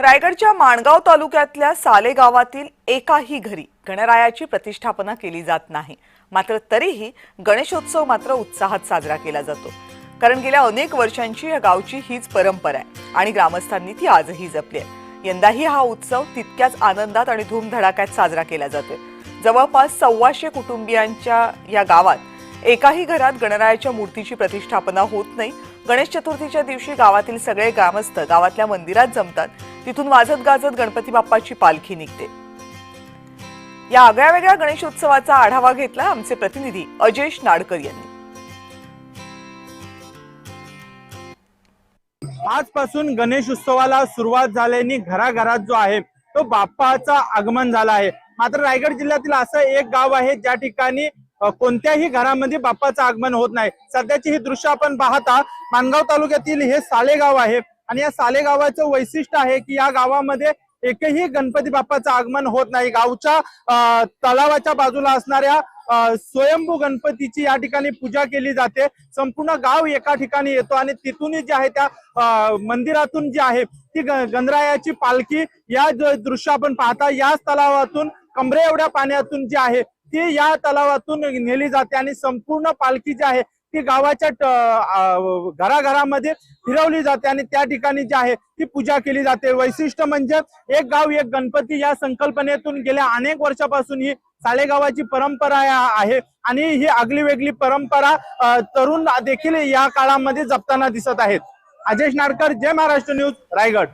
रायगडच्या माणगाव तालुक्यातल्या साले गावातील एकाही घरी गणरायाची प्रतिष्ठापना केली जात नाही. मात्र तरीही गणेशोत्सव मात्र उत्साहात साजरा केला जातो. कारण गेल्या अनेक वर्षांची या गावची हीच परंपरा आहे आणि ग्रामस्थांनी ती आजही जपली आहे. यंदाही हा उत्सव तितक्याच आनंदात आणि धूमधडाक्यात साजरा केला जातोय. जवळपास सव्वाशे कुटुंबियांच्या या गावात एकाही घरात गणरायाच्या मूर्तीची प्रतिष्ठापना होत नाही. गणेश चतुर्थीच्या दिवशी गावातील सगळे ग्रामस्थ गावातल्या मंदिरात जमतात. तिथून वाजत गाजत गणपती बाप्पाची पालखी निघते. या आगळ्या वेगळ्या गणेशोत्सवाचा आढावा घेतला आमचे प्रतिनिधी अजेश नाडकर यांनी. आजपासून गणेश उत्सवाला सुरुवात झाल्याने घराघरात जो आहे तो बाप्पाचा आगमन झाला आहे. मात्र रायगड जिल्ह्यातील असं एक गाव आहे ज्या ठिकाणी कोणत्याही घरामध्ये बाप्पाचं आगमन होत नाही. सध्याची ही दृश्य आपण पाहता मानगाव तालुक्यातील हे सालेगाव आहे आणि या सालेगावाचं वैशिष्ट्य आहे की या गावामध्ये एकही गणपती बाप्पाचं आगमन होत नाही. गावच्या तलावाच्या बाजूला असणाऱ्या स्वयंभू गणपतीची या ठिकाणी पूजा केली जाते. संपूर्ण गाव एका ठिकाणी येतो आणि तिथून जे आहे त्या मंदिरातून जी आहे ती गणरायाची पालखी या दृश्य आपण पाहता. याच तलावातून कमरे एवढ्या पाण्यातून जी आहे ती या तलावातून नेली जाते आणि संपूर्ण पालखी जी आहे ती गावाच्या घराघरामध्ये फिरवली जाते आणि त्या ठिकाणी जी आहे ती पूजा केली जाते. वैशिष्ट्य म्हणजे एक गाव एक गणपती या संकल्पनेतून गेल्या अनेक वर्षापासून ही सालेगावाची परंपरा आहे आणि ही आगली वेगळी परंपरा तरुण देखील या काळामध्ये जपताना दिसत आहेत. अजेश नाडकर जय महाराष्ट्र न्यूज रायगड.